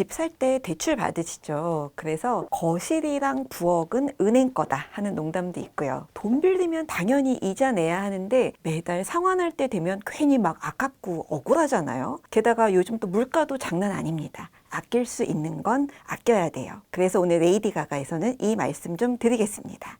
집 살 때 대출 받으시죠. 그래서 거실이랑 부엌은 은행 거다 하는 농담도 있고요. 돈 빌리면 당연히 이자 내야 하는데 매달 상환할 때 되면 괜히 막 아깝고 억울하잖아요. 게다가 요즘 또 물가도 장난 아닙니다. 아낄 수 있는 건 아껴야 돼요. 그래서 오늘 레이디 가가에서는 이 말씀 좀 드리겠습니다.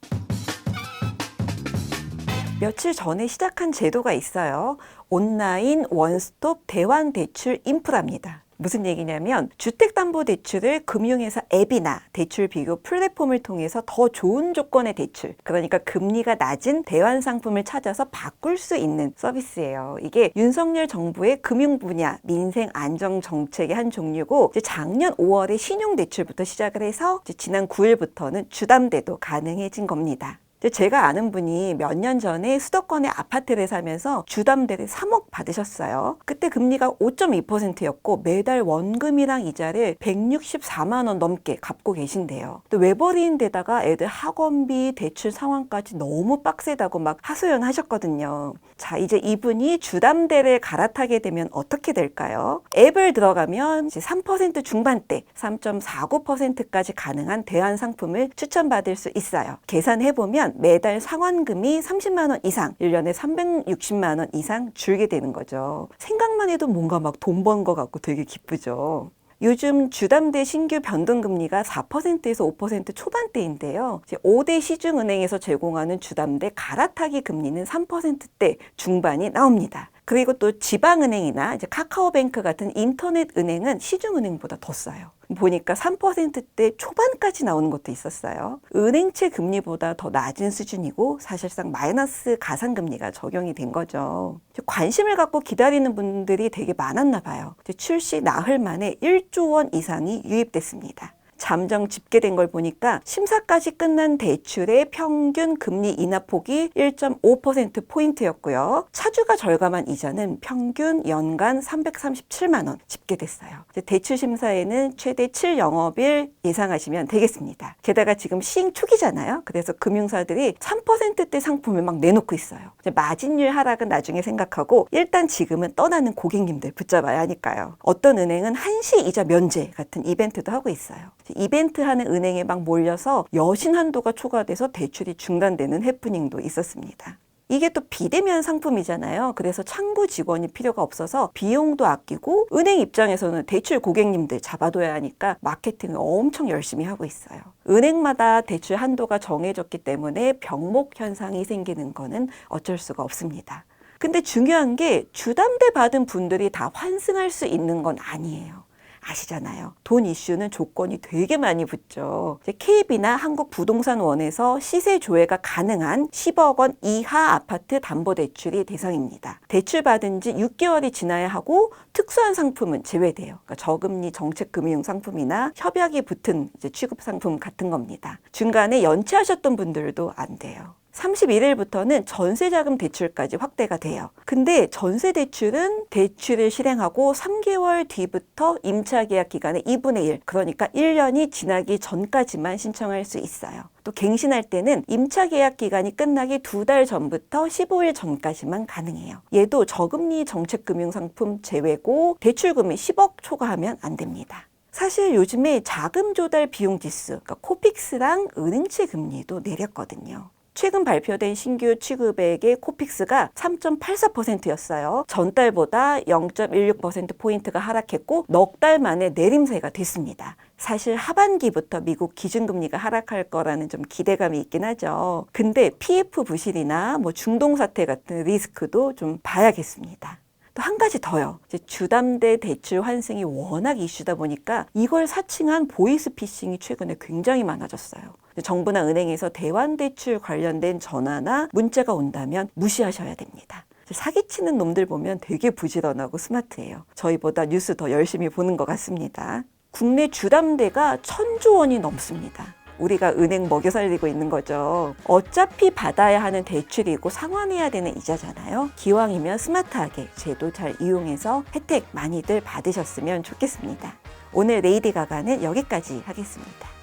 며칠 전에 시작한 제도가 있어요. 온라인 원스톱 대환 대출 인프라입니다. 무슨 얘기냐면 주택담보대출을 금융회사 앱이나 대출 비교 플랫폼을 통해서 더 좋은 조건의 대출, 그러니까 금리가 낮은 대환 상품을 찾아서 바꿀 수 있는 서비스예요. 이게 윤석열 정부의 금융 분야 민생 안정 정책의 한 종류고 작년 5월에 신용 대출부터 시작을 해서 지난 9일부터는 주담대도 가능해진 겁니다. 제가 아는 분이 몇 년 전에 수도권의 아파트를 사면서 주담대를 3억 받으셨어요. 그때 금리가 5.2%였고 매달 원금이랑 이자를 164만 원 넘게 갚고 계신데요. 또 외벌이인 데다가 애들 학원비, 대출 상황까지 너무 빡세다고 막 하소연 하셨거든요. 자, 이제 이분이 주담대를 갈아타게 되면 어떻게 될까요? 앱을 들어가면 이제 3% 중반대, 3.49%까지 가능한 대환 상품을 추천받을 수 있어요. 계산해 보면 매달 상환금이 30만 원 이상, 1년에 360만 원 이상 줄게 되는 거죠. 생각만 해도 뭔가 막 돈번것 같고 되게 기쁘죠. 요즘 주담대 신규 변동금리가 4%에서 5% 초반대인데요. 이제 5대 시중은행에서 제공하는 주담대 갈아타기 금리는 3%대 중반이 나옵니다. 그리고 또 지방은행이나 이제 카카오뱅크 같은 인터넷 은행은 시중은행보다 더 싸요. 보니까 3%대 초반까지 나오는 것도 있었어요. 은행채 금리보다 더 낮은 수준이고 사실상 마이너스 가상금리가 적용이 된 거죠. 관심을 갖고 기다리는 분들이 되게 많았나 봐요. 출시 나흘 만에 1조 원 이상이 유입됐습니다. 잠정 집계된 걸 보니까 심사까지 끝난 대출의 평균 금리 인하폭이 1.5% 포인트였고요. 차주가 절감한 이자는 평균 연간 337만 원 집계됐어요. 대출 심사에는 최대 7영업일 예상하시면 되겠습니다. 게다가 지금 시행 초기잖아요. 그래서 금융사들이 3%대 상품을 막 내놓고 있어요. 마진율 하락은 나중에 생각하고 일단 지금은 떠나는 고객님들 붙잡아야 하니까요. 어떤 은행은 한시 이자 면제 같은 이벤트도 하고 있어요. 이벤트 하는 은행에 막 몰려서 여신 한도가 초과돼서 대출이 중단되는 해프닝도 있었습니다. 이게 또 비대면 상품이잖아요. 그래서 창구 직원이 필요가 없어서 비용도 아끼고 은행 입장에서는 대출 고객님들 잡아둬야 하니까 마케팅을 엄청 열심히 하고 있어요. 은행마다 대출 한도가 정해졌기 때문에 병목 현상이 생기는 거는 어쩔 수가 없습니다. 근데 중요한 게 주담대 받은 분들이 다 환승할 수 있는 건 아니에요. 아시잖아요. 돈 이슈는 조건이 되게 많이 붙죠. KB나 한국부동산원에서 시세 조회가 가능한 10억 원 이하 아파트 담보대출이 대상입니다. 대출 받은 지 6개월이 지나야 하고 특수한 상품은 제외돼요. 그러니까 저금리 정책금융 상품이나 협약이 붙은 취급 상품 같은 겁니다. 중간에 연체하셨던 분들도 안 돼요. 31일부터는 전세자금 대출까지 확대가 돼요. 근데 전세 대출은 대출을 실행하고 3개월 뒤부터 임차 계약 기간의 2분의 1, 그러니까 1년이 지나기 전까지만 신청할 수 있어요. 또 갱신할 때는 임차 계약 기간이 끝나기 두 달 전부터 15일 전까지만 가능해요. 얘도 저금리 정책금융 상품 제외고 대출금이 10억 초과하면 안 됩니다. 사실 요즘에 자금 조달 비용 지수, 그러니까 코픽스랑 은행채 금리도 내렸거든요. 최근 발표된 신규 취급액의 코픽스가 3.84%였어요. 전달보다 0.16%포인트가 하락했고 넉 달 만에 내림세가 됐습니다. 사실 하반기부터 미국 기준금리가 하락할 거라는 좀 기대감이 있긴 하죠. 근데 PF 부실이나 뭐 중동 사태 같은 리스크도 좀 봐야겠습니다. 또 한 가지 더요. 주담대 대출 환승이 워낙 이슈다 보니까 이걸 사칭한 보이스피싱이 최근에 굉장히 많아졌어요. 정부나 은행에서 대환대출 관련된 전화나 문자가 온다면 무시하셔야 됩니다. 사기치는 놈들 보면 되게 부지런하고 스마트해요. 저희보다 뉴스 더 열심히 보는 것 같습니다. 국내 주담대가 천조 원이 넘습니다. 우리가 은행 먹여 살리고 있는 거죠. 어차피 받아야 하는 대출이고 상환해야 되는 이자잖아요. 기왕이면 스마트하게 제도 잘 이용해서 혜택 많이들 받으셨으면 좋겠습니다. 오늘 레이디 가가는 여기까지 하겠습니다.